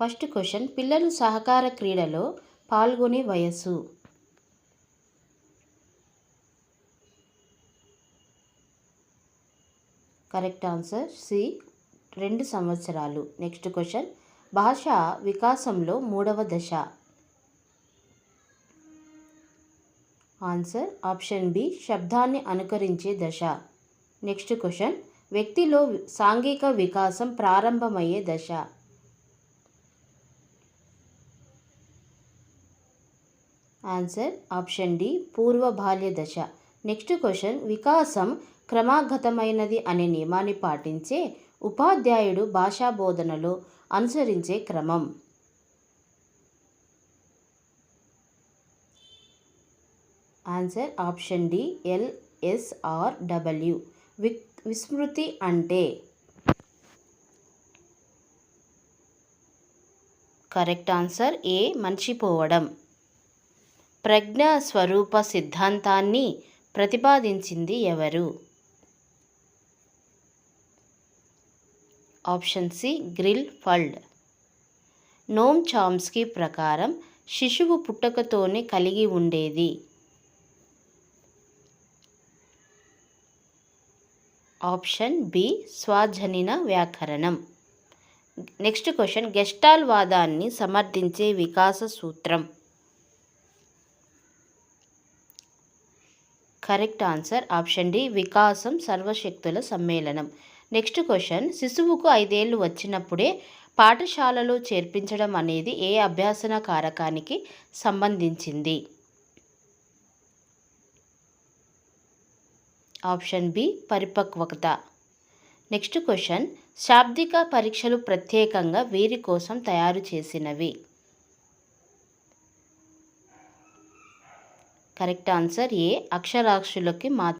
First question పిల్లలు సహకార క్రీడలో పాల్గొనే వయస్సు. కరెక్ట్ ఆన్సర్ సి రెండు సంవత్సరాలు. నెక్స్ట్ క్వశ్చన్ భాష వికాసంలో మూడవ దశ. ఆన్సర్ ఆప్షన్ బి శబ్దాన్ని అనుకరించే దశ. నెక్స్ట్ క్వశ్చన్ వ్యక్తిలో సాంఘిక వికాసం ప్రారంభమయ్యే దశ. ఆన్సర్ ఆప్షన్ డి పూర్వ బాల్య దశ. నెక్స్ట్ క్వశ్చన్ వికాసం క్రమాగతమైనది అనే నియమాన్ని పాటించే ఉపాధ్యాయుడు భాషా బోధనలో అనుసరించే క్రమం. Answer option D LSR W V విస్మృతి అంటే? కరెక్ట్ ఆన్సర్ ఏ మర్చిపోవడం ప్రజ్ఞా స్వరూప సిద్ధాంతాన్ని ప్రతిపాదించింది ఎవరు? ఆప్షన్ సి గ్రిల్ ఫల్డ్ నోమ్ చామ్స్కీ ప్రకారం శిశువు పుట్టకతోనే కలిగి ఉండేది. ఆప్షన్ బి స్వాజనిన వ్యాకరణం. నెక్స్ట్ క్వశ్చన్ గెస్టాల్ వాదాన్ని సమర్థించే వికాస సూత్రం. కరెక్ట్ ఆన్సర్ ఆప్షన్ డి వికాసం సర్వశక్తుల సమ్మేళనం. నెక్స్ట్ క్వశ్చన్ శిశువుకు ఐదేళ్ళు వచ్చినప్పుడే పాఠశాలలో చేర్పించడం అనేది ఏ అభ్యాసన కారకానికి సంబంధించింది? ఆప్షన్ బి పరిపక్వత. నెక్స్ట్ క్వశ్చన్ శాబ్దిక పరీక్షలు ప్రత్యేకంగా వీరి కోసం తయారు చేసినవి. కరెక్ట్ ఆన్సర్ ఏ అక్షరాక్షులకి మాత్రం